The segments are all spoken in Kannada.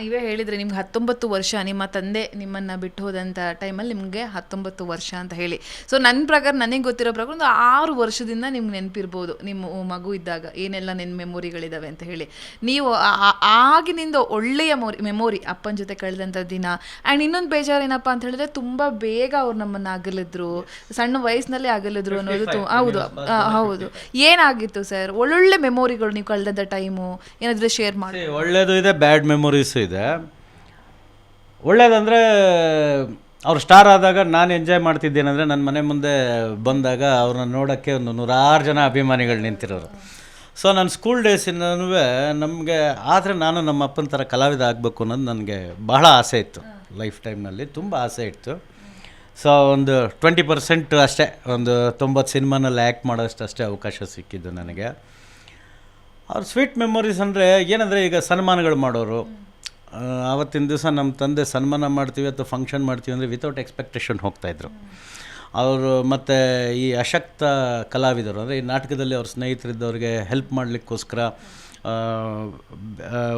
ನೀವೇ ಹೇಳಿದ್ರೆ ನಿಮ್ಗೆ ಹತ್ತೊಂಬತ್ತು ವರ್ಷ ನಿಮ್ಮ ತಂದೆ ನಿಮ್ಮನ್ನು ಬಿಟ್ಟು ಹೋದಂಥ ಟೈಮಲ್ಲಿ ನಿಮಗೆ ಹತ್ತೊಂಬತ್ತು ವರ್ಷ ಅಂತ ಹೇಳಿ. ಸೊ ನನ್ನ ಪ್ರಕಾರ ನನಗೆ ಗೊತ್ತಿರೋ ಪ್ರಕಾರ ಒಂದು ಆರು ವರ್ಷದಿಂದ ನಿಮ್ಗೆ ನೆನಪಿರ್ಬೋದು ನಿಮ್ಮ ಮಗು ಇದ್ದಾಗ ಏನೆಲ್ಲ ನೆನ್ ಮೆಮೊರಿಗಳಿದ್ದಾವೆ ಅಂತ ಹೇಳಿ. ನೀವು ಆಗಿನಿಂದ ಒಳ್ಳೆಯ ಮೋರಿ ಮೆಮೊರಿ ಅಪ್ಪನ ಜೊತೆ ಕಳೆದಂಥ ದಿನ. ಆ್ಯಂಡ್ ಇನ್ನೊಂದು ಬೇಜಾರು ಏನಪ್ಪ ಅಂತ ಹೇಳಿದ್ರೆ ತುಂಬ ಬೇಗ ಅವ್ರು ನಮ್ಮನ್ನು ಅಗಲಿದ್ರು. ಸಣ್ಣ ವಯಸ್ಸಿನಲ್ಲೇ ಅಗಲಿದ್ರು ಅನ್ನೋದು ಹೌದು ಹೌದು. ಏನಾಗಿತ್ತು ಸರ್? ಒಳ್ಳೊಳ್ಳೆ ಮೆಮೊರಿಗಳು ನೀವು ಕಳೆದಂಥ ಟೈಮು ಏನಾದರೂ ಶೇರ್ ಮಾಡಿ ಒಳ್ಳೇದು ಇದೆ ಬ್ಯಾಡ್ ಮೆಮೊರೀಸು ಇದೆ. ಒಳ್ಳೇದಂದರೆ, ಅವ್ರು ಸ್ಟಾರ್ ಆದಾಗ ನಾನು ಎಂಜಾಯ್ ಮಾಡ್ತಿದ್ದೇನೆಂದರೆ ನನ್ನ ಮನೆ ಮುಂದೆ ಬಂದಾಗ ಅವ್ರನ್ನ ನೋಡೋಕ್ಕೆ ಒಂದು ನೂರಾರು ಜನ ಅಭಿಮಾನಿಗಳು ನಿಂತಿರೋರು. ಸೊ ನನ್ನ ಸ್ಕೂಲ್ ಡೇಸಿನೂ ನಮಗೆ, ಆದರೆ ನಾನು ನಮ್ಮ ಅಪ್ಪನ ಥರ ಕಲಾವಿದ ಆಗಬೇಕು ಅನ್ನೋದು ನನಗೆ ಬಹಳ ಆಸೆ ಇತ್ತು. ಲೈಫ್ ಟೈಮ್ನಲ್ಲಿ ತುಂಬ ಆಸೆ ಇತ್ತು. ಸೊ ಒಂದು ಟ್ವೆಂಟಿ ಪರ್ಸೆಂಟ್ ಅಷ್ಟೇ, ಒಂದು ತೊಂಬತ್ತು ಸಿನಿಮಾನಲ್ಲಿ ಆ್ಯಕ್ಟ್ ಮಾಡೋಷ್ಟು ಅಷ್ಟೇ ಅವಕಾಶ ಸಿಕ್ಕಿದ್ದು ನನಗೆ. ಅವ್ರ ಸ್ವೀಟ್ ಮೆಮೊರೀಸ್ ಅಂದರೆ ಏನಂದರೆ ಈಗ ಸನ್ಮಾನಗಳು ಮಾಡೋರು. ಆವತ್ತಿನ ದಿವಸ ನಮ್ಮ ತಂದೆ ಸನ್ಮಾನ ಮಾಡ್ತೀವಿ ಅಥವಾ ಫಂಕ್ಷನ್ ಮಾಡ್ತೀವಿ ಅಂದರೆ ವಿತೌಟ್ ಎಕ್ಸ್ಪೆಕ್ಟೇಷನ್ ಹೋಗ್ತಾಯಿದ್ರು ಅವರು ಮತ್ತು ಈ ಅಶಕ್ತ ಕಲಾವಿದರು, ಅಂದರೆ ಈ ನಾಟಕದಲ್ಲಿ ಅವ್ರ ಸ್ನೇಹಿತರಿದ್ದವ್ರಿಗೆ ಹೆಲ್ಪ್ ಮಾಡಲಿಕ್ಕೋಸ್ಕರ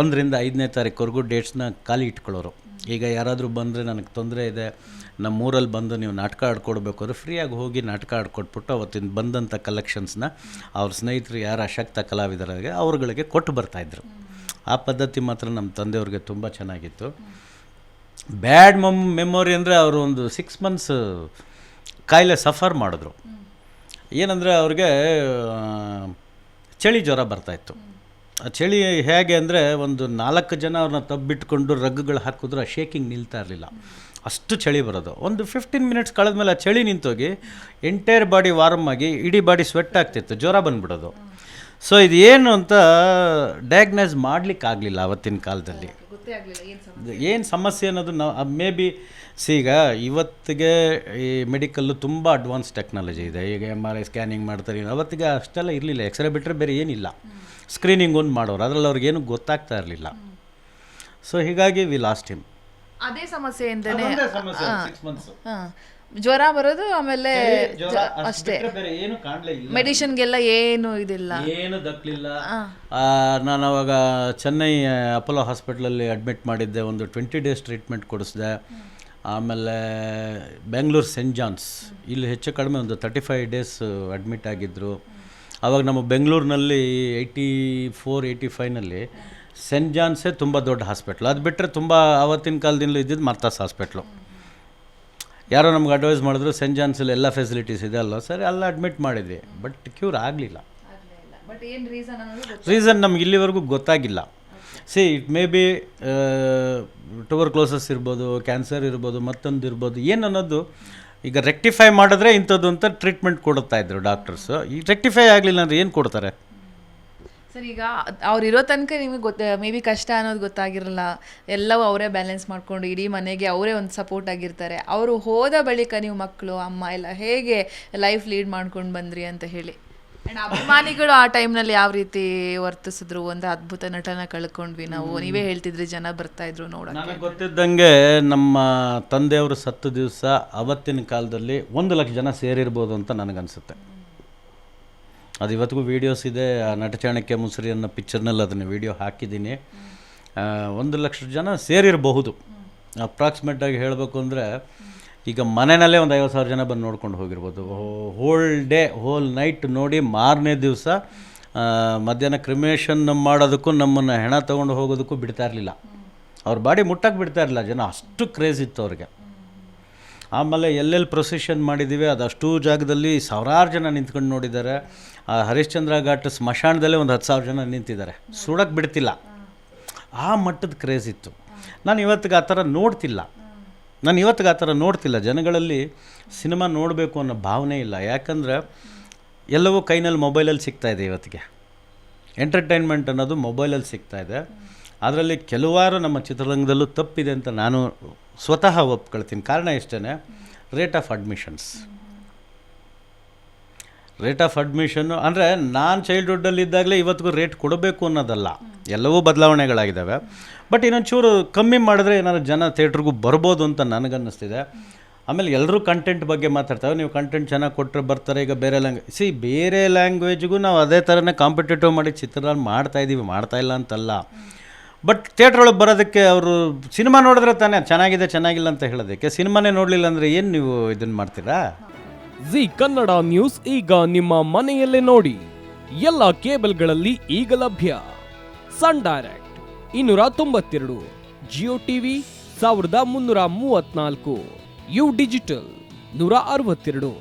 ಒಂದರಿಂದ ಐದನೇ ತಾರೀಕುವರೆಗೂ ಡೇಟ್ಸ್ನ ಖಾಲಿ ಇಟ್ಕೊಳ್ಳೋರು. ಈಗ ಯಾರಾದರೂ ಬಂದರೆ ನನಗೆ ತೊಂದರೆ ಇದೆ, ನಮ್ಮೂರಲ್ಲಿ ಬಂದು ನೀವು ನಾಟಕ ಆಡ್ಕೊಡ್ಬೇಕು ಅಂದರೆ ಫ್ರೀಯಾಗಿ ಹೋಗಿ ನಾಟಕ ಆಡ್ಕೊಟ್ಬಿಟ್ಟು ಅವತ್ತಿನ ಬಂದಂಥ ಕಲೆಕ್ಷನ್ಸ್ನ ಅವ್ರ ಸ್ನೇಹಿತರು ಯಾರು ಅಶಕ್ತ ಕಲಾವಿದರಿಗೆ ಅವ್ರುಗಳಿಗೆ ಕೊಟ್ಟು ಬರ್ತಾಯಿದ್ರು ಆ ಪದ್ಧತಿ ಮಾತ್ರ ನಮ್ಮ ತಂದೆಯವ್ರಿಗೆ ತುಂಬ ಚೆನ್ನಾಗಿತ್ತು. ಬ್ಯಾಡ್ ಮಮ್, ಮೆಮೊರಿ ಅಂದರೆ ಅವರು ಒಂದು ಸಿಕ್ಸ್ ಮಂತ್ಸ್ ಕಾಯಿಲೆ ಸಫರ್ ಮಾಡಿದ್ರು. ಏನಂದರೆ ಅವ್ರಿಗೆ ಚಳಿ ಜ್ವರ ಬರ್ತಾಯಿತ್ತು ಆ ಚಳಿ ಹೇಗೆ ಅಂದರೆ ಒಂದು ನಾಲ್ಕು ಜನ ಅವ್ರನ್ನ ತಬ್ಬಿಟ್ಕೊಂಡು ರಗ್ಗುಗಳು ಹಾಕಿದ್ರು, ಆ ಶೇಕಿಂಗ್ ನಿಲ್ತಾ ಇರಲಿಲ್ಲ. ಅಷ್ಟು ಚಳಿ ಬರೋದು. ಒಂದು ಫಿಫ್ಟೀನ್ ಮಿನಿಟ್ಸ್ ಕಳೆದ ಮೇಲೆ ಆ ಚಳಿ ನಿಂತೋಗಿ ಎಂಟೈರ್ ಬಾಡಿ ವಾರ್ಮ್ ಆಗಿ, ಇಡೀ ಬಾಡಿ ಸ್ವೆಟ್ ಆಗ್ತಿತ್ತು, ಜ್ವರ ಬಂದ್ಬಿಡೋದು. ಸೊ ಇದು ಏನು ಅಂತ ಡಯಾಗ್ನೈಸ್ ಮಾಡಲಿಕ್ಕಾಗಲಿಲ್ಲ ಅವತ್ತಿನ ಕಾಲದಲ್ಲಿ. ಗೊತ್ತೇ ಆಗಲಿಲ್ಲ ಏನು ಏನು ಸಮಸ್ಯೆ ಅನ್ನೋದು ನಾವು ಮೇ ಬಿ ಸಿ ಈಗ ಇವತ್ತಿಗೆ ಈ ಮೆಡಿಕಲ್ಲು ತುಂಬ ಅಡ್ವಾನ್ಸ್ ಟೆಕ್ನಾಲಜಿ ಇದೆ. ಈಗ ಎಂ ಆರ್ ಐ ಸ್ಕ್ಯಾನಿಂಗ್ ಮಾಡ್ತಾರೆ. ಅವತ್ತಿಗೆ ಅಷ್ಟೆಲ್ಲ ಇರಲಿಲ್ಲ. ಎಕ್ಸ್ರೇ ಬಿಟ್ಟರೆ ಬೇರೆ ಏನಿಲ್ಲ. ಸ್ಕ್ರೀನಿಂಗ್ ಒಂದು ಮಾಡೋರು. ಅದರಲ್ಲಿ ಅವ್ರಿಗೇನು ಗೊತ್ತಾಗ್ತಾ ಇರಲಿಲ್ಲ. ಸೊ ಹೀಗಾಗಿ ವಿ ಲಾಸ್ಟ್ ಹಿಮ್ ಅದೇ ಸಮಸ್ಯೆ ಜ್ವರ ಬರೋದು ಆಮೇಲೆ ಅಷ್ಟೇ ಮೆಡಿಷನ್ಗೆಲ್ಲ ಏನು ಇದಿಲ್ಲ. ಏನು ದಕ್ಕಲಿಲ್ಲ ನಾನು ಅವಾಗ ಚೆನ್ನೈ ಅಪೋಲೋ ಹಾಸ್ಪಿಟ್ಲಲ್ಲಿ ಅಡ್ಮಿಟ್ ಮಾಡಿದ್ದೆ ಒಂದು ಟ್ವೆಂಟಿ ಡೇಸ್ ಟ್ರೀಟ್ಮೆಂಟ್ ಕೊಡಿಸಿದೆ. ಆಮೇಲೆ ಬೆಂಗಳೂರು ಸೆಂಟ್ ಜಾನ್ಸ್. ಇಲ್ಲಿ ಹೆಚ್ಚು ಕಡಿಮೆ ಒಂದು ತರ್ಟಿ ಫೈವ್ ಡೇಸ್ ಅಡ್ಮಿಟ್ ಆಗಿದ್ದರು ಆವಾಗ ನಮ್ಮ ಬೆಂಗಳೂರಿನಲ್ಲಿ ಏಯ್ಟಿ ಫೋರ್ ಏಯ್ಟಿ ಫೈವ್ನಲ್ಲಿ ಸೆಂಟ್ ಜಾನ್ಸೇ ತುಂಬ ದೊಡ್ಡ ಹಾಸ್ಪಿಟ್ಲು. ಅದು ಬಿಟ್ಟರೆ ತುಂಬ ಆವತ್ತಿನ ಕಾಲದಿಂದಲೂ ಇದ್ದಿದ್ದು ಮರ್ತಾಸ್ ಹಾಸ್ಪಿಟ್ಲು. ಯಾರೋ ನಮ್ಗೆ ಅಡ್ವೈಸ್ ಮಾಡಿದ್ರು ಸೆಂಟ್ ಜಾನ್ಸಲ್ಲಿ ಎಲ್ಲ ಫೆಸಿಲಿಟೀಸ್ ಇದೆ ಅಲ್ಲ ಸರಿ, ಅಲ್ಲ ಅಡ್ಮಿಟ್ ಮಾಡಿದ್ವಿ. ಬಟ್ ಕ್ಯೂರ್ ಆಗಲಿಲ್ಲ. ರೀಸನ್ ನಮ್ಗೆ ಇಲ್ಲಿವರೆಗೂ ಗೊತ್ತಾಗಿಲ್ಲ. See it may be tuberculosis ಇರ್ಬೋದು ಕ್ಯಾನ್ಸರ್ ಇರ್ಬೋದು, ಮತ್ತೊಂದು ಇರ್ಬೋದು ಏನು ಅನ್ನೋದು ಈಗ ರೆಕ್ಟಿಫೈ ಮಾಡಿದ್ರೆ ಇಂಥದ್ದು ಅಂತ ಟ್ರೀಟ್ಮೆಂಟ್ ಕೊಡುತ್ತಾ ಇದ್ರು ಡಾಕ್ಟರ್ಸು ಈ ರೆಕ್ಟಿಫೈ ಆಗಲಿಲ್ಲ ಅಂದರೆ ಏನು ಕೊಡ್ತಾರೆ? ಸರ್ ಈಗ ಅವ್ರು ಇರೋ ತನಕ ನಿಮಗೆ ಗೊತ್ತ ಮೇ ಬಿ ಕಷ್ಟ ಅನ್ನೋದು ಗೊತ್ತಾಗಿರಲ್ಲ. ಎಲ್ಲವೂ ಅವರೇ ಬ್ಯಾಲೆನ್ಸ್ ಮಾಡ್ಕೊಂಡು ಇಡೀ ಮನೆಗೆ ಅವರೇ ಒಂದು ಸಪೋರ್ಟ್ ಆಗಿರ್ತಾರೆ. ಅವರು ಹೋದ ಬಳಿಕ ನೀವು ಮಕ್ಕಳು ಅಮ್ಮ ಎಲ್ಲ ಹೇಗೆ ಲೈಫ್ ಲೀಡ್ ಮಾಡ್ಕೊಂಡು ಬಂದ್ರಿ ಅಂತ ಹೇಳಿ. ಆ್ಯಂಡ್ ಅಭಿಮಾನಿಗಳು ಆ ಟೈಮ್ನಲ್ಲಿ ಯಾವ ರೀತಿ ವರ್ತಿಸಿದ್ರು? ಒಂದು ಅದ್ಭುತ ನಟನ ಕಳ್ಕೊಂಡ್ವಿ ನಾವು. ನೀವೇ ಹೇಳ್ತಿದ್ರಿ ಜನ ಬರ್ತಾ ಇದ್ರು ನೋಡೋಣ ನನಗೆ ಗೊತ್ತಿದ್ದಂಗೆ ನಮ್ಮ ತಂದೆಯವರು ಸತ್ತು ದಿವಸ ಅವತ್ತಿನ ಕಾಲದಲ್ಲಿ ಒಂದು ಲಕ್ಷ ಜನ ಸೇರಿರ್ಬೋದು ಅಂತ ನನಗನ್ಸುತ್ತೆ. ಅದು ಇವತ್ತಿಗೂ ವೀಡಿಯೋಸ್ ಇದೆ. ಆ ನಟಚಾಣಕ್ಯ ಮುಸುರಿ ಅನ್ನೋ ಪಿಕ್ಚರ್ನಲ್ಲಿ ಅದನ್ನು ವೀಡಿಯೋ ಹಾಕಿದ್ದೀನಿ. ಒಂದು ಲಕ್ಷ ಜನ ಸೇರಿರಬಹುದು. ಅಪ್ರಾಕ್ಸಿಮೇಟಾಗಿ ಹೇಳಬೇಕು ಅಂದರೆ, ಈಗ ಮನೆಯಲ್ಲೇ ಒಂದು ಐವತ್ತು ಸಾವಿರ ಜನ ಬಂದು ನೋಡ್ಕೊಂಡು ಹೋಗಿರ್ಬೋದು. ಹೋಲ್ ಡೇ ಹೋಲ್ ನೈಟ್ ನೋಡಿ ಮಾರನೇ ದಿವಸ ಮಧ್ಯಾಹ್ನ ಕ್ರಿಮೇಷನ್ ಮಾಡೋದಕ್ಕೂ ನಮ್ಮನ್ನು ಹೆಣ ತೊಗೊಂಡು ಹೋಗೋದಕ್ಕೂ ಬಿಡ್ತಾ ಇರಲಿಲ್ಲ. ಅವ್ರ ಬಾಡಿ ಮುಟ್ಟಕ್ಕೆ ಬಿಡ್ತಾ ಇರಲಿಲ್ಲ. ಜನ ಅಷ್ಟು ಕ್ರೇಜ್ ಇತ್ತು ಅವ್ರಿಗೆ. ಆಮೇಲೆ ಎಲ್ಲೆಲ್ಲಿ ಪ್ರೊಸೆಷನ್ ಮಾಡಿದ್ದೀವಿ ಅದಷ್ಟು ಜಾಗದಲ್ಲಿ ಸಾವಿರಾರು ಜನ ನಿಂತ್ಕೊಂಡು ನೋಡಿದ್ದಾರೆ. ಆ ಹರಿಶ್ಚಂದ್ರ ಘಾಟ್ ಸ್ಮಶಾನದಲ್ಲೇ ಒಂದು ಹತ್ತು ಸಾವಿರ ಜನ ನಿಂತಿದ್ದಾರೆ. ಸುಡಕ್ಕೆ ಬಿಡ್ತಿಲ್ಲ. ಆ ಮಟ್ಟದ ಕ್ರೇಜ್ ಇತ್ತು. ನಾನು ಇವತ್ತಿಗೆ ಆ ಥರ ನೋಡ್ತಿಲ್ಲ. ನಾನು ಇವತ್ತಿಗೆ ಆ ಥರ ನೋಡ್ತಿಲ್ಲ. ಜನಗಳಲ್ಲಿ ಸಿನಿಮಾ ನೋಡಬೇಕು ಅನ್ನೋ ಭಾವನೆ ಇಲ್ಲ. ಯಾಕಂದರೆ ಎಲ್ಲವೂ ಕೈನಲ್ಲಿ ಮೊಬೈಲಲ್ಲಿ ಸಿಗ್ತಾಯಿದೆ ಇವತ್ತಿಗೆ. ಎಂಟರ್ಟೈನ್ಮೆಂಟ್ ಅನ್ನೋದು ಮೊಬೈಲಲ್ಲಿ ಸಿಗ್ತಾಯಿದೆ ಅದರಲ್ಲಿ ಕೆಲವಾರು ನಮ್ಮ ಚಿತ್ರರಂಗದಲ್ಲೂ ತಪ್ಪಿದೆ ಅಂತ ನಾನು ಸ್ವತಃ ಒಪ್ಕೊಳ್ತೀನಿ. ಕಾರಣ ಇಷ್ಟೇ rate of admissions rate of admission ಅಂದರೆ ನಾನು ಚೈಲ್ಡ್ಹುಡ್ಡಲ್ಲಿದ್ದಾಗಲೇ ಇವತ್ತಿಗೂ ರೇಟ್ ಕೊಡಬೇಕು ಅನ್ನೋದಲ್ಲ. ಎಲ್ಲವೂ ಬದಲಾವಣೆಗಳಾಗಿದ್ದಾವೆ. ಬಟ್ ಇನ್ನೊಂಚೂರು ಕಮ್ಮಿ ಮಾಡಿದ್ರೆ ಏನಾದ್ರು ಜನ ಥಿಯೇಟ್ರಿಗೂ ಬರ್ಬೋದು ಅಂತ ನನಗನ್ನಿಸ್ತಿದೆ. ಆಮೇಲೆ ಎಲ್ಲರೂ ಕಂಟೆಂಟ್ ಬಗ್ಗೆ ಮಾತಾಡ್ತಾರೆ. ನೀವು ಕಂಟೆಂಟ್ ಚೆನ್ನಾಗಿ ಕೊಟ್ಟರೆ ಬರ್ತಾರೆ, ಈಗ ಬೇರೆ ಲ್ಯಾಂಗ್ವೇಜ್ ಸಿ ಬೇರೆ ಲ್ಯಾಂಗ್ವೇಜ್ಗೂ ನಾವು ಅದೇ ಥರನೇ ಕಾಂಪಿಟೇಟಿವ್ ಮಾಡಿ ಚಿತ್ರ ಮಾಡ್ತಾಯಿದ್ದೀವಿ ಮಾಡ್ತಾಯಿಲ್ಲ ಅಂತಲ್ಲ. ಬಟ್ ಥಿಯೇಟ್ರ್ ಒಳಗೆ ಬರೋದಕ್ಕೆ ಅವರು ಸಿನಿಮಾ ನೋಡಿದ್ರೆ ತಾನೇ ಚೆನ್ನಾಗಿದೆ, ಚೆನ್ನಾಗಿಲ್ಲ ಅಂತ ಹೇಳೋದಕ್ಕೆ ಸಿನಿಮಾನೇ ನೋಡಲಿಲ್ಲ ಅಂದರೆ ಏನು ನೀವು ಇದನ್ನು ಮಾಡ್ತೀರಾ? ಜಿ ಕನ್ನಡ ನ್ಯೂಸ್ ಈಗ ನಿಮ್ಮ ಮನೆಯಲ್ಲೇ ನೋಡಿ. ಎಲ್ಲ ಕೇಬಲ್ಗಳಲ್ಲಿ ಈಗ ಲಭ್ಯ. ಸನ್ ಡೈರೆಕ್ಟ್ ಇನ್ನೂರ ತೊಂಬತ್ತೆರಡು, ಜಿಯೋ ಟಿವಿ ಸಾವಿರದ ಮುನ್ನೂರ ಮೂವತ್ನಾಲ್ಕು, ಯು ಡಿಜಿಟಲ್ ನೂರ ಅರವತ್ತೆರಡು,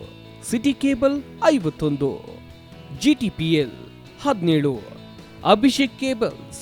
ಸಿಟಿ ಕೇಬಲ್ ಐವತ್ತೊಂದು, ಜಿ ಟಿ ಪಿ ಎಲ್ ಹದಿನೇಳು, ಅಭಿಷೇಕ್ ಕೇಬಲ್ಸ್